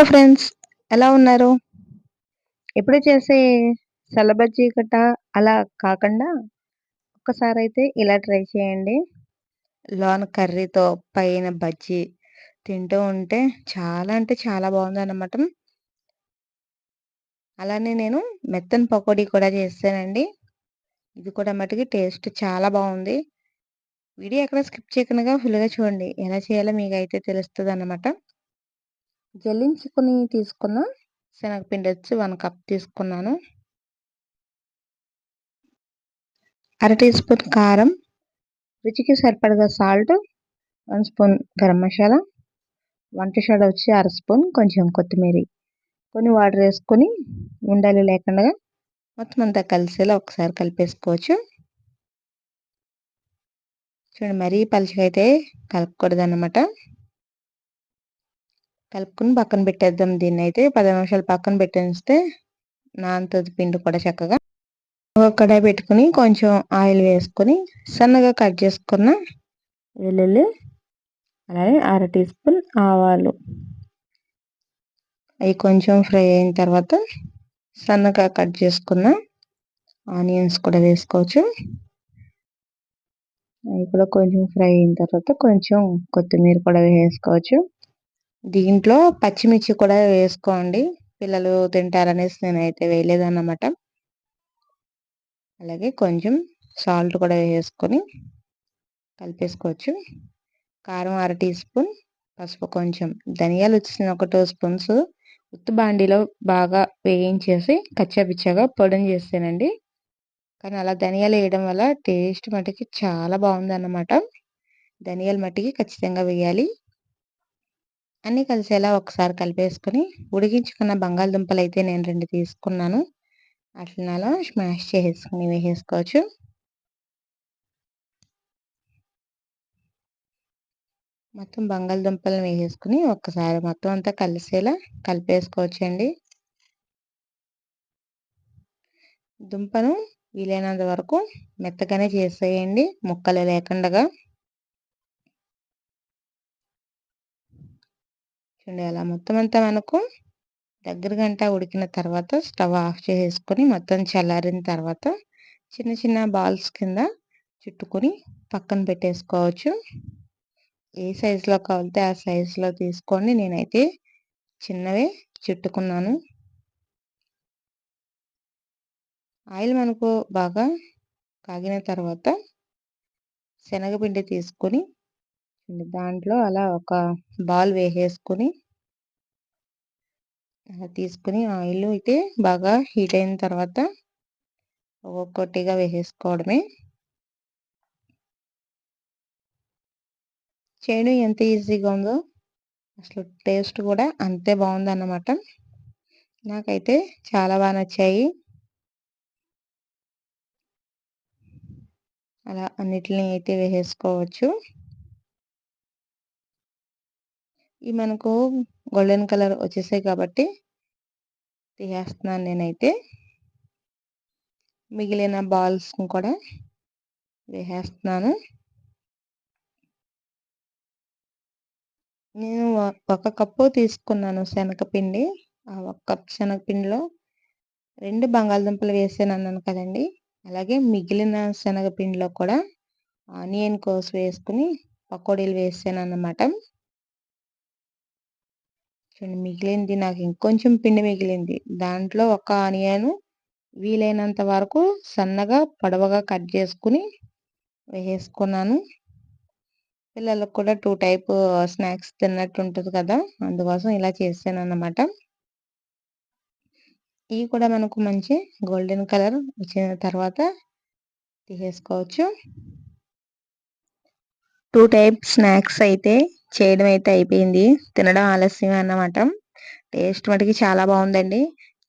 Hello friends ఎలా ఉన్నారు? ఎప్పుడు చేసే సలబజ్జీ గట్ట అలా కాకుండా ఒక్కసారి అయితే ఇలా ట్రై చేయండి. లోన్ కర్రీతో పైన బజ్జీ తింటూ ఉంటే చాలా అంటే చాలా బాగుంది అన్నమాట అలానే నేను మెత్తని పకోడీ కూడా చేస్తానండి. ఇది కూడా మటుకి టేస్ట్ చాలా బాగుంది. వీడియో ఎక్కడ స్కిప్ చేయకుండా ఫుల్గా చూడండి. ఎలా చేయాలో మీకు అయితే తెలుస్తుంది అన్నమాట జల్లించుకొని తీసుకున్న శనగపిండి వచ్చి వన్ కప్ తీసుకున్నాను. అర టీ స్పూన్ కారం రుచికి సరిపడగా salt one spoon garam masala వంట షాడ వచ్చి అర స్పూన్ కొంచెం కొత్తిమీర. కొన్ని వాటర్ వేసుకొని ఉండాలి లేకుండా మొత్తం అంతా కలిసేలా ఒకసారి కలిపేసుకోవచ్చు. చూడండి మరీ పలుచగా అయితే కలపకూడదు అన్నమాట కలుపుకుని పక్కన పెట్టేద్దాం దీన్ని అయితే. పది నిమిషాలు పక్కన పెట్టేస్తే నానుతుంది పిండి కూడా చక్కగా. ఒక కడాయి పెట్టుకుని కొంచెం ఆయిల్ వేసుకొని సన్నగా కట్ చేసుకున్న వెల్లుల్లి అలాగే అర టీ స్పూన్ ఆవాలు. అవి కొంచెం ఫ్రై అయిన తర్వాత సన్నగా కట్ చేసుకున్న ఆనియన్స్ కూడా వేసుకోవచ్చు. అవి కూడా కొంచెం ఫ్రై అయిన తర్వాత కొంచెం కొత్తిమీర కూడా వేసుకోవచ్చు. దీంట్లో పచ్చిమిర్చి కూడా వేసుకోండి. పిల్లలు తింటారనేసి నేనైతే వేయలేదన్నమాట. అలాగే కొంచెం సాల్ట్ కూడా వేసుకొని కలిపేసుకోవచ్చు. కారం అర టీ స్పూన్ పసుపు కొంచెం ధనియాలు వచ్చిన ఒక టూ స్పూన్స్ ఉత్తు బాండీలో బాగా వేయించేసి కచ్చాపిచ్చాగా పొడిని చేస్తానండి. కానీ అలా ధనియాలు వేయడం వల్ల టేస్ట్ మటుకి చాలా బాగుంది అన్నమాట ధనియాలు మట్టికి ఖచ్చితంగా వేయాలి. అన్నీ కలిసేలా ఒకసారి కలిపేసుకొని ఉడికించుకున్న బంగాళదుంపలు అయితే నేను రెండు తీసుకున్నాను. అట్లనాలో స్మాష్ చేసేసుకుని వేసేసుకోవచ్చు. మొత్తం బంగాళదుంపలను వేసేసుకుని ఒక్కసారి మొత్తం అంతా కలిసేలా కలిపేసుకోవచ్చండి. దుంపను వీలైనంత వరకు మెత్తగానే చేసేయండి. ముక్కలు లేకుండా చూడండి అలా మొత్తం అంతా మనకు దగ్గర గంట ఉడికిన తర్వాత స్టవ్ ఆఫ్ చేసుకొని మొత్తం చల్లారిన తర్వాత చిన్న చిన్న బాల్స్ కింద చుట్టుకొని పక్కన పెట్టేసుకోవచ్చు. ఏ సైజులో కావాలితే ఆ సైజులో తీసుకోండి. నేనైతే చిన్నవే చుట్టుకున్నాను. ఆయిల్ మనకు బాగా కాగిన తర్వాత శనగపిండి తీసుకొని దాంట్లో అలా ఒక బాల్ వేసేసుకుని అలా తీసుకుని ఆయిల్ అయితే బాగా హీట్ అయిన తర్వాత ఒక్కొక్కటిగా వేసేసుకోవడమే. చేయడం ఎంత ఈజీగా ఉందో అసలు టేస్ట్ కూడా అంతే బాగుందన్నమాట. నాకైతే చాలా బాగా నచ్చాయి. అలా అన్నిటిని అయితే వేసేసుకోవచ్చు. ఈ మనకు గోల్డెన్ కలర్ వచ్చేసాయి కాబట్టి తీసేస్తున్నాను నేనైతే. మిగిలిన బాల్స్ని కూడా వేసేస్తున్నాను. నేను ఒక కప్పు తీసుకున్నాను శనగపిండి. ఆ ఒక కప్ శనగపిండిలో రెండు బంగాళదుంపలు వేసాను అన్నాను కదండి. అలాగే మిగిలిన శనగపిండిలో కూడా ఆనియన్ కోసి వేసుకుని పకోడీలు వేసాను అన్నమాట చూడండి మిగిలింది నాకు ఇంకొంచెం పిండి మిగిలింది. దాంట్లో ఒక ఆనియన్ వీలైనంత వరకు సన్నగా పొడవగా కట్ చేసుకుని వేసుకున్నాను. పిల్లలకు కూడా టూ టైప్ స్నాక్స్ తిన్నట్టు ఉంటుంది కదా అందుకోసం ఇలా చేశాను అన్నమాట ఇవి కూడా మనకు మంచి గోల్డెన్ కలర్ వచ్చిన తర్వాత తీసేసుకోవచ్చు. టూ టైప్ స్నాక్స్ అయితే చేయడం అయితే అయిపోయింది. తినడం ఆలస్యం అన్నమాట. టేస్ట్ మటుకి చాలా బాగుందండి.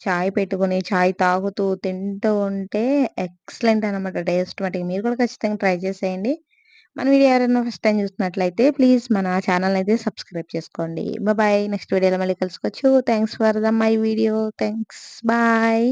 చాయ్ పెట్టుకుని చాయ్ తాగుతూ తింటూ ఉంటే ఎక్సలెంట్ అనమాట టేస్ట్ మటుకి. మీరు కూడా ఖచ్చితంగా ట్రై చేసేయండి. మన వీడియో ఎవరైనా ఫస్ట్ టైం చూస్తున్నట్లయితే ప్లీజ్ మన ఛానల్ అయితే సబ్స్క్రైబ్ చేసుకోండి. బాయ్ నెక్స్ట్ వీడియోలో మళ్ళీ కలుసుకోవచ్చు. Thanks for the my video thanks bye